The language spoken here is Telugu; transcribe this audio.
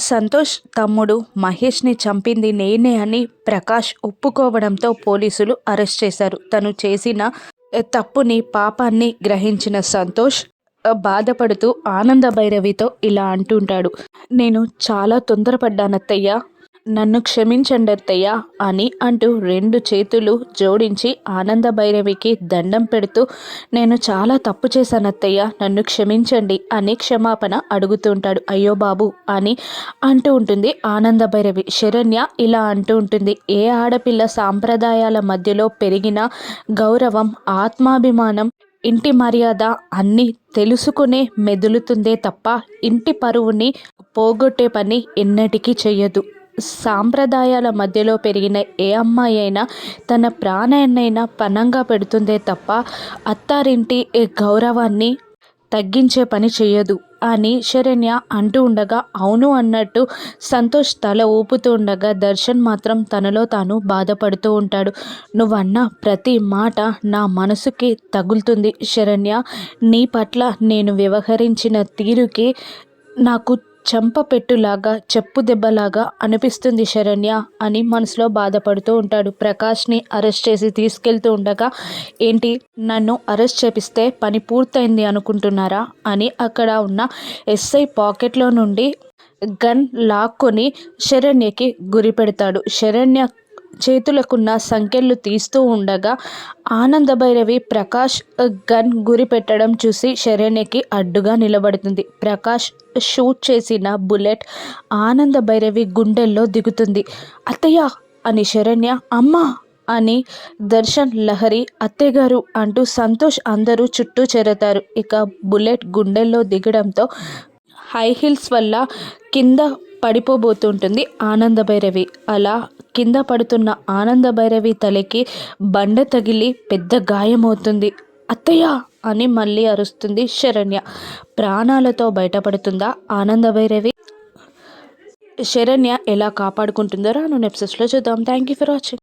సంతోష్ తమ్ముడు మహేష్ని చంపింది నేనే అని ప్రకాష్ ఒప్పుకోవడంతో పోలీసులు అరెస్ట్ చేశారు. తను చేసిన తప్పుని పాపాన్ని గ్రహించిన సంతోష్ బాధపడుతూ ఆనంద భైరవితో ఇలా అంటుంటాడు. నేను చాలా తొందరపడ్డానత్తయ్య. నన్ను క్షమించండి అత్తయ్య అని అంటూ రెండు చేతులు జోడించి ఆనంద భైరవికి దండం పెడుతూ నేను చాలా తప్పు చేశాను అత్తయ్య నన్ను క్షమించండి అని క్షమాపణ అడుగుతుంటాడు. అయ్యో బాబు అని అంటూ ఉంటుంది ఆనంద భైరవి శరణ్య ఇలా అంటూ ఉంటుంది ఏ ఆడపిల్ల సాంప్రదాయాల మధ్యలో పెరిగిన గౌరవం ఆత్మాభిమానం ఇంటి మర్యాద అన్నీ తెలుసుకునే మెదులుతుందే తప్ప ఇంటి పరువుని పోగొట్టే పని ఎన్నటికీ చెయ్యదు. సాంప్రదాయాల మధ్యలో పెరిగిన ఏ అమ్మాయి అయినా తన ప్రాణాన్నైనా పణంగా పెడుతుందే తప్ప అత్తారింటి ఏ గౌరవాన్ని తగ్గించే పని చేయదు. అని శరణ్య అంటూ ఉండగా అవును అన్నట్టు సంతోష్ తల ఊపుతూ ఉండగా దర్శన్ మాత్రం తనలో తాను బాధపడుతూ ఉంటాడు. నువ్వన్న ప్రతి మాట నా మనసుకి తగులుతుంది శరణ్య. నీ పట్ల నేను వ్యవహరించిన తీరుకి నాకు చెంపపెట్టులాగా చెప్పు దెబ్బలాగా అనిపిస్తుంది శరణ్య అని మనసులో బాధపడుతూ ఉంటాడు. ప్రకాష్ని అరెస్ట్ చేసి తీసుకెళ్తూ ఉండగా ఏంటి నన్ను అరెస్ట్ చేపిస్తే పని పూర్తయింది అనుకుంటున్నారా? అని అక్కడ ఉన్న ఎస్ఐ పాకెట్లో నుండి గన్ లాక్కొని శరణ్యకి గురి పెడతాడు. శరణ్య చేతులకున్న సంఖ్యలు తీస్తూ ఉండగా ఆనంద భైరవి ప్రకాష్ గన్ గురి పెట్టడం చూసి శరణ్యకి అడ్డుగా నిలబడుతుంది. ప్రకాష్ షూట్ చేసిన బుల్లెట్ ఆనంద భైరవి గుండెల్లో దిగుతుంది. అత్తయ్య! అని శరణ్య అమ్మా! అని దర్శన్ లహరి అత్తయ్యగారు అంటూ సంతోష్ అందరూ చుట్టూ చేరతారు. ఇక బుల్లెట్ గుండెల్లో దిగడంతో హై హీల్స్ వల్ల కింద పడిపోబోతుంటుంది. ఆనంద భైరవి అలా కింద పడుతున్న ఆనంద భైరవి తలకి బండ తగిలి పెద్ద గాయమవుతుంది. అత్తయ్య! అని మళ్ళీ అరుస్తుంది శరణ్య. ప్రాణాలతో బయటపడుతుందా ఆనంద భైరవి శరణ్య ఎలా కాపాడుకుంటుందో రాను నెప్సెస్లో చూద్దాం. Thank you for watching